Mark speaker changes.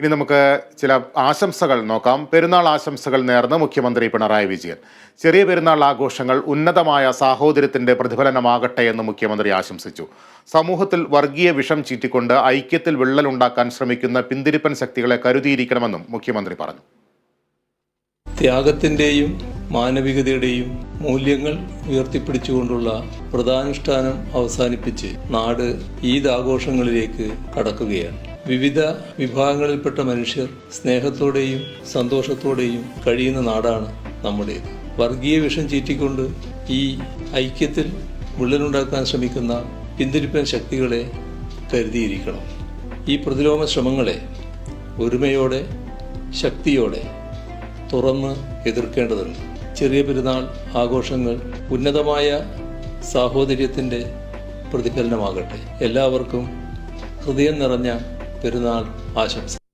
Speaker 1: ഇനി നമുക്ക് ചില ആശംസകൾ നോക്കാം. പെരുന്നാൾ ആശംസകൾ നേർന്ന് മുഖ്യമന്ത്രി പിണറായി വിജയൻ. ചെറിയ പെരുന്നാൾ ആഘോഷങ്ങൾ ഉന്നതമായ സാഹോദര്യത്തിന്റെ പ്രതിഫലനമാകട്ടെ എന്ന് മുഖ്യമന്ത്രി ആശംസിച്ചു. സമൂഹത്തിൽ വർഗീയ വിഷം ചീറ്റിക്കൊണ്ട് ഐക്യത്തിൽ വിള്ളലുണ്ടാക്കാൻ ശ്രമിക്കുന്ന പിന്തിരിപ്പൻ ശക്തികളെ കരുതിയിരിക്കണമെന്നും മുഖ്യമന്ത്രി പറഞ്ഞു.
Speaker 2: ത്യാഗത്തിന്റെയും മാനവികതയുടെയും മൂല്യങ്ങൾ ഉയർത്തിപ്പിടിച്ചുകൊണ്ടുള്ള വ്രതാനുഷ്ഠാനം അവസാനിപ്പിച്ച് നാട് ഈദ് ആഘോഷങ്ങളിലേക്ക് കടക്കുകയാണ്. വിവിധ വിഭാഗങ്ങളിൽപ്പെട്ട മനുഷ്യർ സ്നേഹത്തോടെയും സന്തോഷത്തോടെയും കഴിയുന്ന നാടാണ് നമ്മുടേത്. വർഗീയ വിഷം ചീറ്റിക്കൊണ്ട് ഈ ഐക്യത്തിൽ വിള്ളലുണ്ടാക്കാൻ ശ്രമിക്കുന്ന പിന്തിരിപ്പൻ ശക്തികളെ കരുതിയിരിക്കണം. ഈ പ്രതിലോമ ശ്രമങ്ങളെ ഒരുമയോടെ ശക്തിയോടെ തുറന്ന് എതിർക്കേണ്ടതുണ്ട്. ചെറിയ പെരുന്നാൾ ആഘോഷങ്ങൾ ഉന്നതമായ സാഹോദര്യത്തിന്റെ പ്രതിഫലനമാകട്ടെ. എല്ലാവർക്കും ഹൃദയം നിറഞ്ഞ പെരുന്നാൾ ആശംസ.